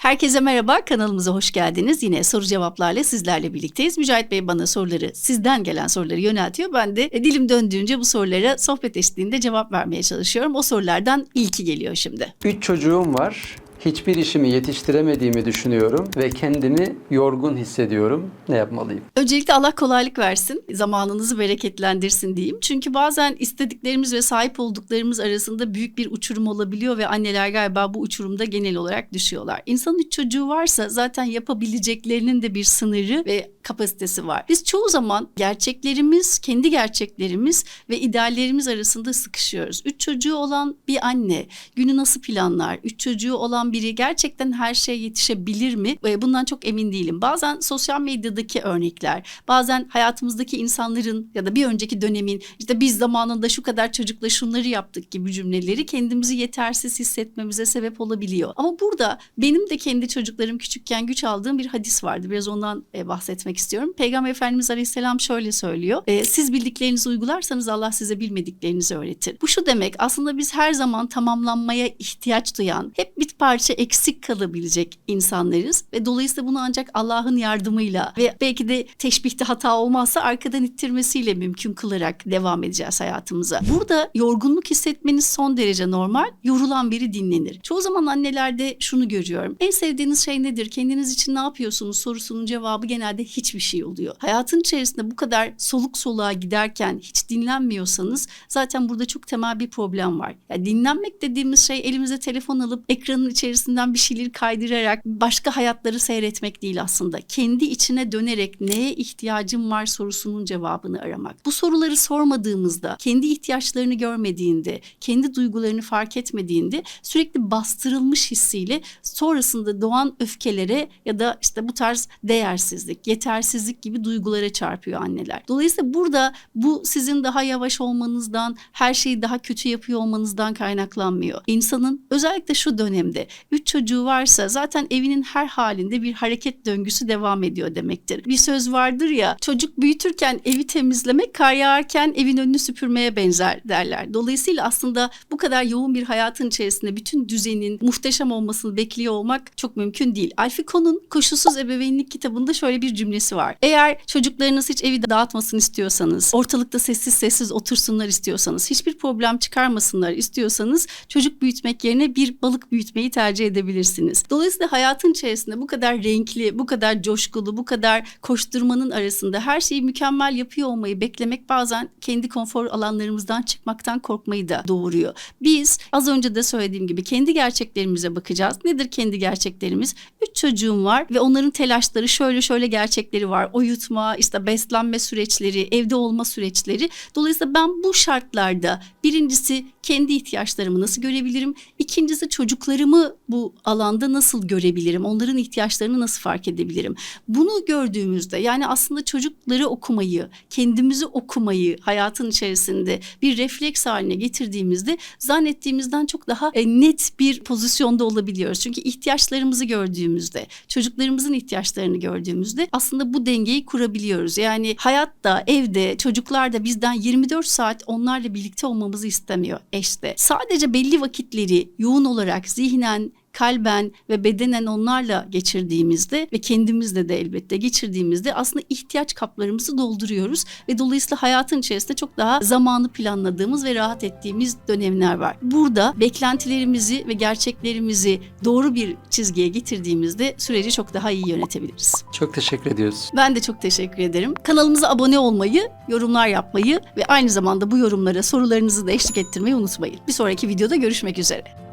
Herkese merhaba, kanalımıza hoş geldiniz. Yine soru cevaplarla sizlerle birlikteyiz. Mücahit Bey bana soruları, sizden gelen soruları yöneltiyor. Ben de e, dilim döndüğünce bu sorulara sohbet eşliğinde cevap vermeye çalışıyorum. O sorulardan ilki geliyor şimdi. Üç çocuğum var. Hiçbir işimi yetiştiremediğimi düşünüyorum ve kendimi yorgun hissediyorum. Ne yapmalıyım? Öncelikle Allah kolaylık versin, zamanınızı bereketlendirsin diyeyim. Çünkü bazen istediklerimiz ve sahip olduklarımız arasında büyük bir uçurum olabiliyor ve anneler galiba bu uçurumda genel olarak düşüyorlar. İnsanın üç çocuğu varsa zaten yapabileceklerinin de bir sınırı ve kapasitesi var. Biz çoğu zaman gerçeklerimiz, kendi gerçeklerimiz ve ideallerimiz arasında sıkışıyoruz. Üç çocuğu olan bir anne günü nasıl planlar? Üç çocuğu olan biri gerçekten her şeye yetişebilir mi? Bundan çok emin değilim. Bazen sosyal medyadaki örnekler, bazen hayatımızdaki insanların ya da bir önceki dönemin işte biz zamanında şu kadar çocukla şunları yaptık gibi cümleleri kendimizi yetersiz hissetmemize sebep olabiliyor. Ama burada benim de kendi çocuklarım küçükken güç aldığım bir hadis vardı. Biraz ondan e, bahsetmek istiyorum. Peygamber Efendimiz Aleyhisselam şöyle söylüyor. E, siz bildiklerinizi uygularsanız Allah size bilmediklerinizi öğretir. Bu şu demek aslında biz her zaman tamamlanmaya ihtiyaç duyan, hep bir parça eksik kalabilecek insanlarız ve dolayısıyla bunu ancak Allah'ın yardımıyla ve belki de teşbihte hata olmazsa arkadan ittirmesiyle mümkün kılarak devam edeceğiz hayatımıza. Burada yorgunluk hissetmeniz son derece normal. Yorulan biri dinlenir. Çoğu zaman annelerde şunu görüyorum. En sevdiğiniz şey nedir? Kendiniz için ne yapıyorsunuz sorusunun cevabı genelde hiçbir şey oluyor. Hayatın içerisinde bu kadar soluk soluğa giderken hiç dinlenmiyorsanız zaten burada çok temel bir problem var. Yani dinlenmek dediğimiz şey elimize telefon alıp ekranın içerisinden bir şeyleri kaydırarak başka hayatları seyretmek değil aslında. Kendi içine dönerek neye ihtiyacım var sorusunun cevabını aramak. Bu soruları sormadığımızda, kendi ihtiyaçlarını görmediğinde, kendi duygularını fark etmediğinde sürekli bastırılmış hissiyle sonrasında doğan öfkelere ya da işte bu tarz değersizlik, yetersizlik gibi duygulara çarpıyor anneler. Dolayısıyla burada bu sizin daha yavaş olmanızdan, her şeyi daha kötü yapıyor olmanızdan kaynaklanmıyor. İnsanın özellikle şu dönemde üç çocuğu varsa zaten evinin her halinde bir hareket döngüsü devam ediyor demektir. Bir söz vardır ya çocuk büyütürken evi temizlemek kar yağarken evin önünü süpürmeye benzer derler. Dolayısıyla aslında bu kadar yoğun bir hayatın içerisinde bütün düzenin muhteşem olmasını bekliyor olmak çok mümkün değil. Alfiko'nun Koşulsuz Ebeveynlik kitabında şöyle bir cümlesi var. Eğer çocuklarınız hiç evi dağıtmasın istiyorsanız, ortalıkta sessiz sessiz otursunlar istiyorsanız, hiçbir problem çıkarmasınlar istiyorsanız çocuk büyütmek yerine bir balık büyütmeyi tercih edebilirsiniz. Dolayısıyla hayatın içerisinde bu kadar renkli, bu kadar coşkulu, bu kadar koşturmanın arasında her şeyi mükemmel yapıyor olmayı beklemek bazen kendi konfor alanlarımızdan çıkmaktan korkmayı da doğuruyor. Biz az önce de söylediğim gibi kendi gerçeklerimize bakacağız. Nedir kendi gerçeklerimiz? Çocuğum var ve onların telaşları şöyle şöyle gerçekleri var. Uyutma, işte beslenme süreçleri, evde olma süreçleri. Dolayısıyla ben bu şartlarda birincisi kendi ihtiyaçlarımı nasıl görebilirim? İkincisi çocuklarımı bu alanda nasıl görebilirim? Onların ihtiyaçlarını nasıl fark edebilirim? Bunu gördüğümüzde yani aslında çocukları okumayı, kendimizi okumayı hayatın içerisinde bir refleks haline getirdiğimizde zannettiğimizden çok daha e, net bir pozisyonda olabiliyoruz. Çünkü ihtiyaçlarımızı gördüğümüzde, çocuklarımızın ihtiyaçlarını gördüğümüzde aslında bu dengeyi kurabiliyoruz. Yani hayatta, evde, çocuklar da bizden 24 saat onlarla birlikte olmamızı istemiyor eşte. Sadece belli vakitleri yoğun olarak zihnen, kalben ve bedenen onlarla geçirdiğimizde ve kendimizle de elbette geçirdiğimizde aslında ihtiyaç kaplarımızı dolduruyoruz ve dolayısıyla hayatın içerisinde çok daha zamanı planladığımız ve rahat ettiğimiz dönemler var. Burada beklentilerimizi ve gerçeklerimizi doğru bir çizgiye getirdiğimizde süreci çok daha iyi yönetebiliriz. Çok teşekkür ediyoruz. Ben de çok teşekkür ederim. Kanalımıza abone olmayı, yorumlar yapmayı ve aynı zamanda bu yorumlara sorularınızı da eşlik ettirmeyi unutmayın. Bir sonraki videoda görüşmek üzere.